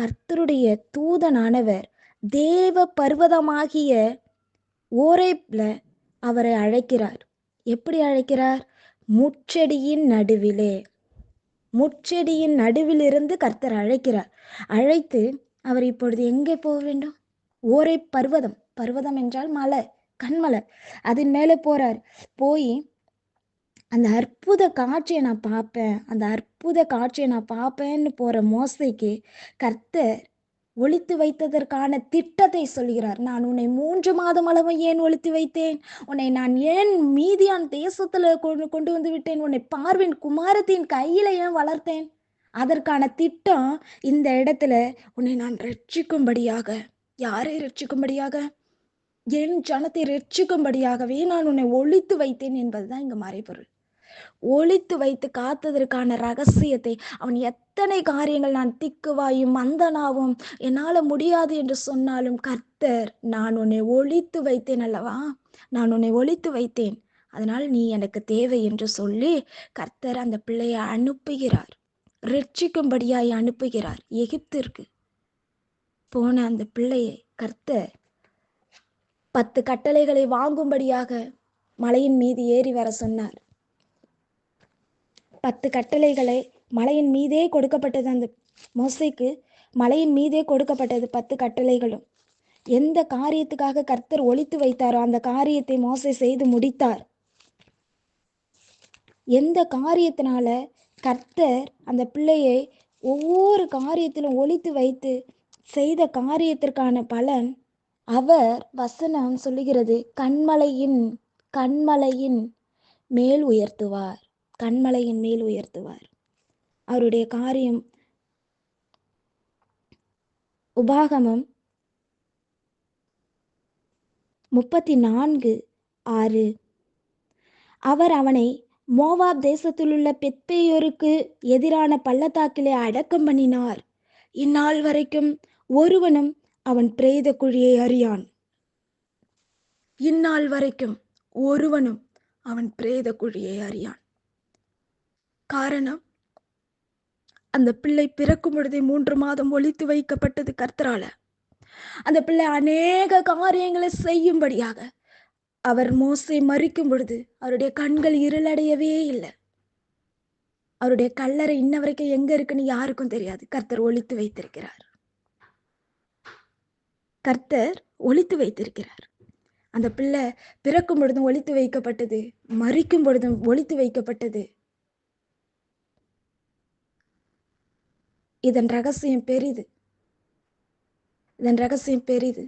கர்த்தருடைய தூதனானவர் தேவ பர்வதமாகிய ஓரேப்ல அவரை அழைக்கிறார். எப்படி அழைக்கிறார்? முச்செடியின் நடுவிலே. முச்செடியின் நடுவிலிருந்து கர்த்தர் அழைக்கிறார். அழைத்து அவர் இப்பொழுது எங்கே போக வேண்டும்? ஓரே பர்வதம். பர்வதம் என்றால் மலை கண்மலை. அதன் மேலே போறார். போய் அந்த அற்புத காட்சியை நான் பார்ப்பேன். அந்த அற்புத காட்சியை நான் பார்ப்பேன்னு போற மோசைக்கு கர்த்தர் ஒழித்து வைத்ததற்கான திட்டத்தை சொல்கிறார். நான் உன்னை மூன்று மாதம் அளவு ஏன் ஒழித்து வைத்தேன்? உன்னை நான் ஏன் மீதியான் தேசத்துல கொண்டு கொண்டு வந்து விட்டேன்? உன்னை பார்வின் குமாரத்தின் கையில ஏன் வளர்த்தேன்? அதற்கான திட்டம் இந்த இடத்துல உன்னை நான் ரட்சிக்கும்படியாக யாரை ரட்சிக்கும்படியாக? என் ஜனத்தை ரட்சிக்கும்படியாகவே நான் உன்னை ஒழித்து வைத்தேன் என்பதுதான் இங்க மறைபொருள். ஒழித்து வைத்து காத்ததற்கான ரகசியத்தை அவன் எத்தனை காரியங்கள் நான் திக்குவாயும் மந்தனாவும் என்னால முடியாது என்று சொன்னாலும் கர்த்தர் நான் உன்னை ஒழித்து வைத்தேன் அல்லவா? நான் உன்னை ஒழித்து வைத்தேன். அதனால் நீ எனக்கு தேவை என்று சொல்லி கர்த்தர் அந்த பிள்ளையை அனுப்புகிறார். ரட்சிக்கும்படியாய் அனுப்புகிறார். எகிப்திற்கு போன அந்த பிள்ளையை கர்த்தர் பத்து கட்டளைகளை வாங்கும்படியாக மலையின் மீது ஏறி வர சொன்னார். பத்து கட்டளைகளை மலையின் மீதே கொடுக்கப்பட்டது அந்த மோசைக்கு மலையின் மீதே கொடுக்கப்பட்டது பத்து கட்டளைகளும். எந்த காரியத்துக்காக கர்த்தர் ஒழித்து வைத்தாரோ அந்த காரியத்தை மோசை செய்து முடித்தார். எந்த காரியத்தினால கர்த்தர் அந்த பிள்ளையை ஒவ்வொரு காரியத்திலும் ஒழித்து வைத்து செய்த காரியத்திற்கான பலன் அவர் வசனம் சொல்லுகிறது கண்மலையின் கண்மலையின் மேல் உயர்த்துவார். கண்மலையின் மேல் உயர்த்துவார். அவருடைய காரியம் உபாகமம் முப்பத்தி நான்கு ஆறு. அவர் அவனை மோவாப் தேசத்திலுள்ள பெத்பேயோருக்கு எதிரான பள்ளத்தாக்கிலே அடக்கம் பண்ணினார். இந்நாள் வரைக்கும் ஒருவனும் அவன் பிரேத குழியை அறியான். இந்நாள் வரைக்கும் ஒருவனும் அவன் பிரேத குழியை அறியான். காரணம் அந்த பிள்ளை பிறக்கும் பொழுதே மூன்று மாதம் ஒழித்து வைக்கப்பட்டது கர்த்தரால. அந்த பிள்ளை அநேக காரியங்களை செய்யும்படியாக அவர் மோசை மறிக்கும் பொழுது அவருடைய கண்கள் இருளடையவே இல்லை. அவருடைய கல்லறை இன்ன வரைக்கும் எங்க இருக்குன்னு யாருக்கும் தெரியாது. கர்த்தர் ஒழித்து வைத்திருக்கிறார். கர்த்தர் ஒழித்து வைத்திருக்கிறார். அந்த பிள்ளை பிறக்கும் பொழுதும் ஒழித்து வைக்கப்பட்டது மறிக்கும் பொழுதும் ஒழித்து வைக்கப்பட்டது. இதன் ரகசியம் பெரிது. இதன் ரகசியம் பெரிது.